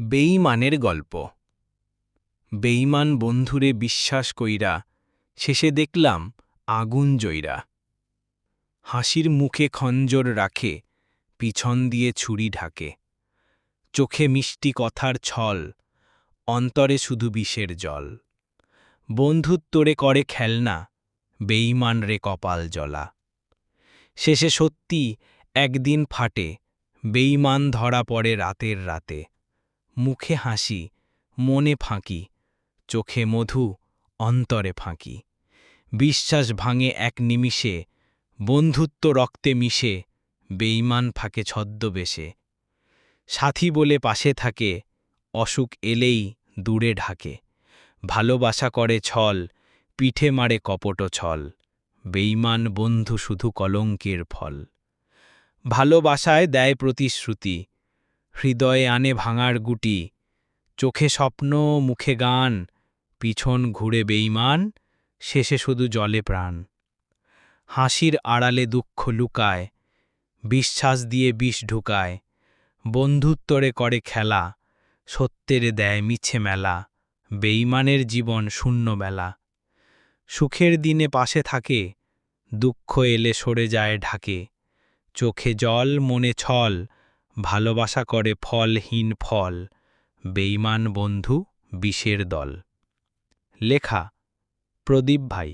বেঈমানের গল্প। বেঈমান বন্ধুরে বিশ্বাস কইরা শেষে দেখলাম আগুন জইরা হাসির মুখে খঞ্জর রাখে, পিছন দিয়ে ছুরি ঢাকে। চোখে মিষ্টি কথার ছল, অন্তরে শুধু বিষের জল। বন্ধুত্বরে করে খেলনা বেঈমান রে কপাল জ্বলা শেষে সত্যি একদিন ফাটে, বেঈমান ধরা পড়ে রাতের রাতে। মুখে হাসি, মনে ফাঁকি, চোখে মধু, অন্তরে ফাঁকি। বিশ্বাস ভাঙে এক নিমিষে, বন্ধুত্ব রক্তে মিশে বেইমান ফাঁকে ছদ্মবেশে। সাথী বলে পাশে থাকে, অসুখ এলেই দূরে ঢাকে। ভালোবাসা করে ছল, পিঠে মারে কপট ছল। বেইমান বন্ধু শুধু কলঙ্কের ফল। ভালোবাসায় দেয় প্রতিশ্রুতি হৃদয়ে আনে ভাঙার গুটি, চোখে স্বপ্ন, মুখে গান, পিছন ঘুরে বেইমান শেষে শুধু জলে প্রাণ। হাসির আড়ালে দুঃখ লুকায়, বিশ্বাস দিয়ে বিষ ঢুকায়, বন্ধুত্বরে করে খেলা, সত্যেরে দেয় মিছে মেলা বেইমানের জীবন শূন্য বেলা। সুখের দিনে পাশে থাকে, দুঃখ এলে সরে যায় ঢাকে, চোখে জল মনে ছল ভালোবাসা করে ফলহীন ফল বেইমান বন্ধু বিষের দল। লেখা প্রদীপ ভাই